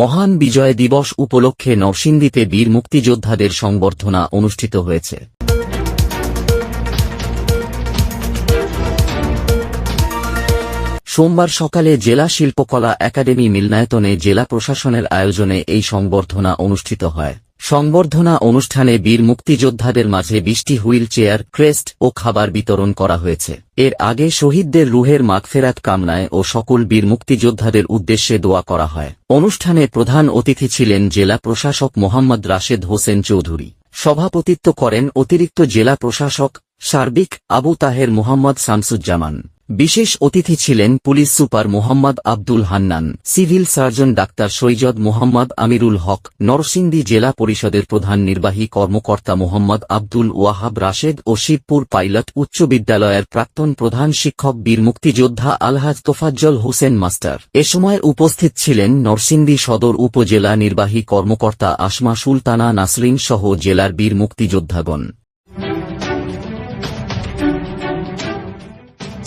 মহান বিজয় দিবস উপলক্ষে নরসিংদীতে বীর মুক্তিযোদ্ধাদের সংবর্ধনা অনুষ্ঠিত হয়েছে। সোমবার সকালে জেলা শিল্পকলা একাডেমি মিলনায়তনে জেলা প্রশাসনের আয়োজনে এই সংবর্ধনা অনুষ্ঠিত হয়। সংবর্ধনা অনুষ্ঠানে বীর মুক্তিযোদ্ধাদের মাঝে বিশটি হুইল চেয়ার ক্রেস্ট ও খাবার বিতরণ করা হয়েছে। এর আগে শহীদদের রুহের মাগফেরাত কামনায় ও সকল বীর মুক্তিযোদ্ধাদের উদ্দেশ্যে দোয়া করা হয়। অনুষ্ঠানে প্রধান অতিথি ছিলেন জেলা প্রশাসক মোহাম্মদ রাশেদ হোসেন চৌধুরী। সভাপতিত্ব করেন অতিরিক্ত জেলা প্রশাসক সার্বিক আবু তাহের মোহাম্মদ শামসুজ্জামান। বিশেষ অতিথি ছিলেন police super Mohammad Abdul Hannan, civil surgeon doctor Syed Mohammad Amirul Haque, Narsingdi জেলা পরিষদের প্রধান নির্বাহী কর্মকর্তা মোহাম্মদ আব্দুল ওয়াহাব রাশেদ ও শিবপুর পাইলট উচ্চ বিদ্যালয়ের প্রাক্তন প্রধান শিক্ষক বীর মুক্তিযোদ্ধা আলহাজ তোফাজ্জল হোসেন মাস্টার। এ সময় উপস্থিত ছিলেন নরসিংদী সদর উপজেলা নির্বাহী কর্মকর্তা আসমা সুলতানা নাসরিন সহ জেলার বীর মুক্তিযোদ্ধাগণ।